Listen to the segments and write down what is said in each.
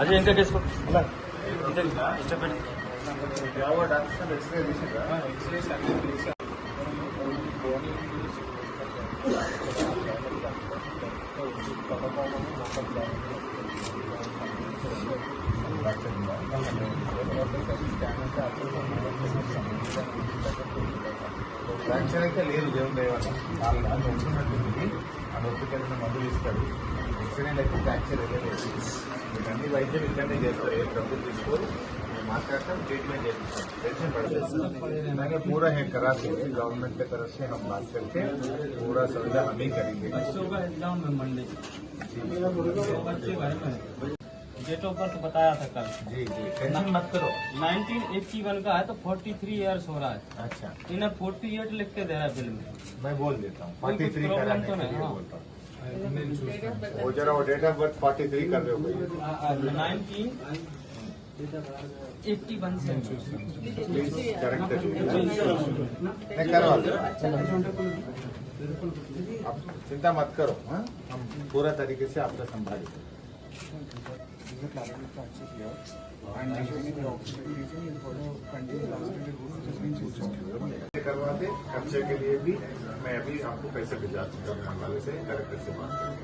అజయ్ ఇంకా తీసుకో పెట్టు. ఫ్రాక్చర్ అయితే లేదు దేవుని నాలుగు నాలుగు నొప్పున్నట్టుంది ఆ నొప్పికి మందులు ఇస్తాడు. ఎక్సిడెంట్ అయితే ఫ్రాక్చర్ అయితే లేదు. మీకు అన్ని వైద్యం ఇక్కడనే చేస్తారు ఏ డబ్బులు తీసుకోరు మేము మాట్లాడతాం ट्रीटमेंट చేపిస్తాం टेंशन पड़े मैंने पूरा है करा के गवर्नमेंट की तरफ से हम बात करके पूरा सुविधा हम ही करेंगे बच्चों का एग्जाम में मंडे बच्चे घर में डेट ऑफ बर्थ बताया था कल जी जी टेंशन मत करो 1981 का है तो 43 इयर्स हो रहा है अच्छा इन्हें 48 लिख के दे रहा है बिल में मैं बोल देता हूँ कोई फोर्टी कुछ थ्री problem कराने तो के नहीं, लिए हाँ। बोलता हूँ वो जरा वो date of birth forty three कर रहे हो भैया नाइनटीन एट्टी वन से प्लीज़ करेक्ट मैं करवा आप चिंता मत करो हाँ? हम पूरा तरीके से आपका संभालेंगे करवाते खर्चे के लिए भी। मैं अभी आपको पैसे भिजा चुका हूँ वाले से कलेक्टर से बात करके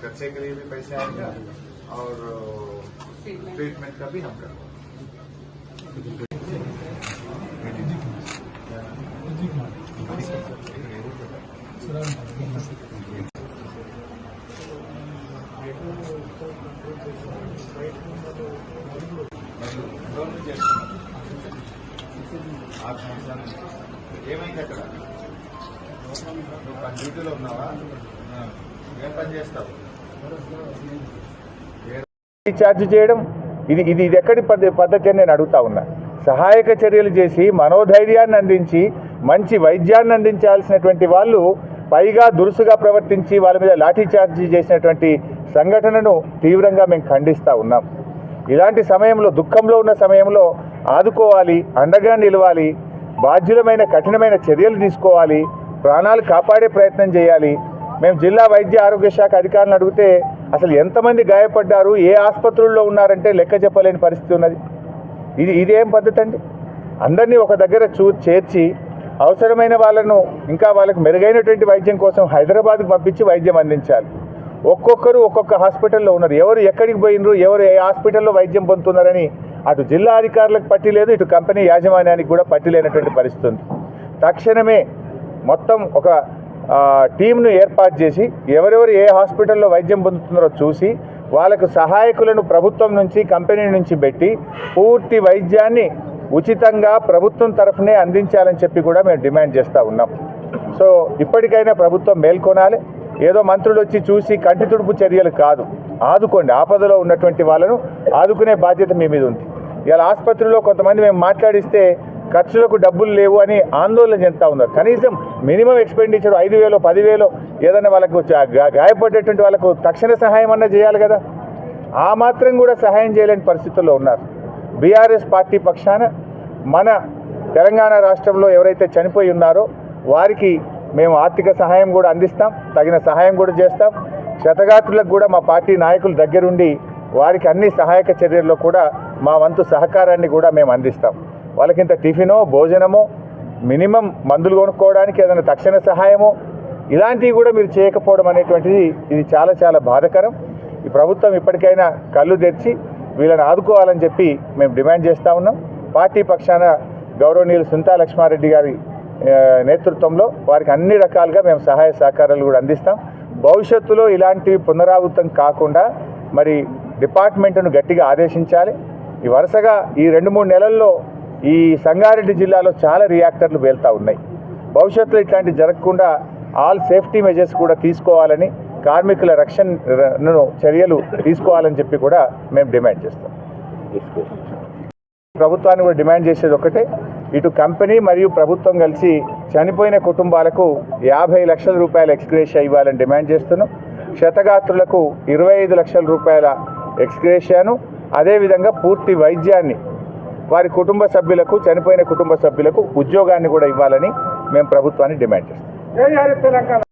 खर्चे के लिए भी पैसे आएगा और ट्रीटमेंट का भी हम करवाएंगे లోన్ చేస్తున్నాం ఆరు సంవత్సరాల నుంచి ఏమైంది అక్కడ నువ్వు డ్యూటీలో ఉన్నావా? ఏం పని చేస్తావు? రీఛార్జ్ చేయడం? ఇది ఇది ఇది ఎక్కడి పద్ధతి అని నేను అడుగుతా ఉన్నా. సహాయక చర్యలు చేసి మనోధైర్యాన్ని అందించి మంచి వైద్యాన్ని అందించాల్సినటువంటి వాళ్ళు పైగా దురుసుగా ప్రవర్తించి వాళ్ళ మీద లాఠీచార్జి చేసినటువంటి సంఘటనను తీవ్రంగా మేము ఖండిస్తూ ఉన్నాం. ఇలాంటి సమయంలో దుఃఖంలో ఉన్న సమయంలో ఆదుకోవాలి అండగా నిలవాలి బాధ్యులమైన కఠినమైన చర్యలు తీసుకోవాలి ప్రాణాలు కాపాడే ప్రయత్నం చేయాలి. మేము జిల్లా వైద్య ఆరోగ్య శాఖ అధికారులను అడిగితే అసలు ఎంతమంది గాయపడ్డారు ఏ ఆసుపత్రుల్లో ఉన్నారంటే లెక్క చెప్పలేని పరిస్థితి ఉన్నది. ఇది ఇదేం పద్ధతి అండి? అందరినీ ఒక దగ్గర చూ చేర్చి అవసరమైన వాళ్ళను ఇంకా వాళ్ళకు మెరుగైనటువంటి వైద్యం కోసం హైదరాబాద్కు పంపించి వైద్యం అందించాలి. ఒక్కొక్కరు ఒక్కొక్క హాస్పిటల్లో ఉన్నారు. ఎవరు ఎక్కడికి పోయినరు ఎవరు ఏ హాస్పిటల్లో వైద్యం పొందుతున్నారని అటు జిల్లా అధికారులకు పట్టి లేదు ఇటు కంపెనీ యాజమాన్యానికి కూడా పట్టి లేనటువంటి పరిస్థితి ఉంది. తక్షణమే మొత్తం ఒక టీంను ఏర్పాటు చేసి ఎవరెవరు ఏ హాస్పిటల్లో వైద్యం పొందుతున్నారో చూసి వాళ్ళకు సహాయకులను ప్రభుత్వం నుంచి కంపెనీ నుంచి పెట్టి పూర్తి వైద్యాన్ని ఉచితంగా ప్రభుత్వం తరఫునే అందించాలని చెప్పి కూడా మేము డిమాండ్ చేస్తూ ఉన్నాం. సో ఇప్పటికైనా ప్రభుత్వం మేల్కొనాలి. ఏదో మంత్రులు వచ్చి చూసి కంటి తుడుపు చర్యలు కాదు. ఆదుకోండి. ఆపదలో ఉన్నటువంటి వాళ్ళను ఆదుకునే బాధ్యత మీ మీద ఉంది. ఇలా ఆసుపత్రిలో కొంతమంది మేము మాట్లాడిస్తే ఖర్చులకు డబ్బులు లేవు అని ఆందోళన చెందుతా ఉన్నారు. కనీసం మినిమం ఎక్స్పెండిచర్ ఐదు వేలు పదివేలు ఏదైనా వాళ్ళకు గాయపడేటువంటి వాళ్ళకు తక్షణ సహాయం అన్నా చేయాలి కదా? ఆ మాత్రం కూడా సహాయం చేయలేని పరిస్థితుల్లో ఉన్నారు. బీఆర్ఎస్ పార్టీ పక్షాన మన తెలంగాణ రాష్ట్రంలో ఎవరైతే చనిపోయి ఉన్నారో వారికి మేము ఆర్థిక సహాయం కూడా అందిస్తాం తగిన సహాయం కూడా చేస్తాం. క్షతగాత్రులకు కూడా మా పార్టీ నాయకులు దగ్గరుండి వారికి అన్ని సహాయక చర్యల్లో కూడా మా వంతు సహకారాన్ని కూడా మేము అందిస్తాం. వాళ్ళకింత టిఫినో భోజనమో మినిమం మందులు కొనుక్కోవడానికి ఏదైనా తక్షణ సహాయమో ఇలాంటివి కూడా మీరు చేయకపోవడం అనేటువంటిది ఇది చాలా చాలా బాధకరం. ఈ ప్రభుత్వం ఇప్పటికైనా కళ్ళు తెరిచి వీళ్ళని ఆదుకోవాలని చెప్పి మేము డిమాండ్ చేస్తూ ఉన్నాం. పార్టీ పక్షాన గౌరవనీయులు సుంతా లక్ష్మారెడ్డి గారి నేతృత్వంలో వారికి అన్ని రకాలుగా మేము సహాయ సహకారాలు కూడా అందిస్తాం. భవిష్యత్తులో ఇలాంటివి పునరావృతం కాకుండా మరి డిపార్ట్మెంట్ను గట్టిగా ఆదేశించాలి. ఈ వరుసగా ఈ రెండు మూడు నెలల్లో ఈ సంగారెడ్డి జిల్లాలో చాలా రియాక్టర్లు వెళ్తూ ఉన్నాయి. భవిష్యత్తులో ఇట్లాంటివి జరగకుండా ఆల్ సేఫ్టీ మెజర్స్ కూడా తీసుకోవాలని కార్మికుల రక్షణను చర్యలు తీసుకోవాలని చెప్పి కూడా మేము డిమాండ్ చేస్తాం. ప్రభుత్వాన్ని కూడా డిమాండ్ చేసేది ఒకటే. ఇటు కంపెనీ మరియు ప్రభుత్వం కలిసి చనిపోయిన కుటుంబాలకు యాభై లక్షల రూపాయల ఎక్స్గ్రేషియా ఇవ్వాలని డిమాండ్ చేస్తున్నాం. క్షతగాత్రులకు ఇరవై ఐదు లక్షల రూపాయల ఎక్స్గ్రేషియాను అదేవిధంగా పూర్తి వైద్యాన్ని వారి కుటుంబ సభ్యులకు చనిపోయిన కుటుంబ సభ్యులకు ఉద్యోగాన్ని కూడా ఇవ్వాలని మేము ప్రభుత్వాన్ని డిమాండ్ చేస్తాం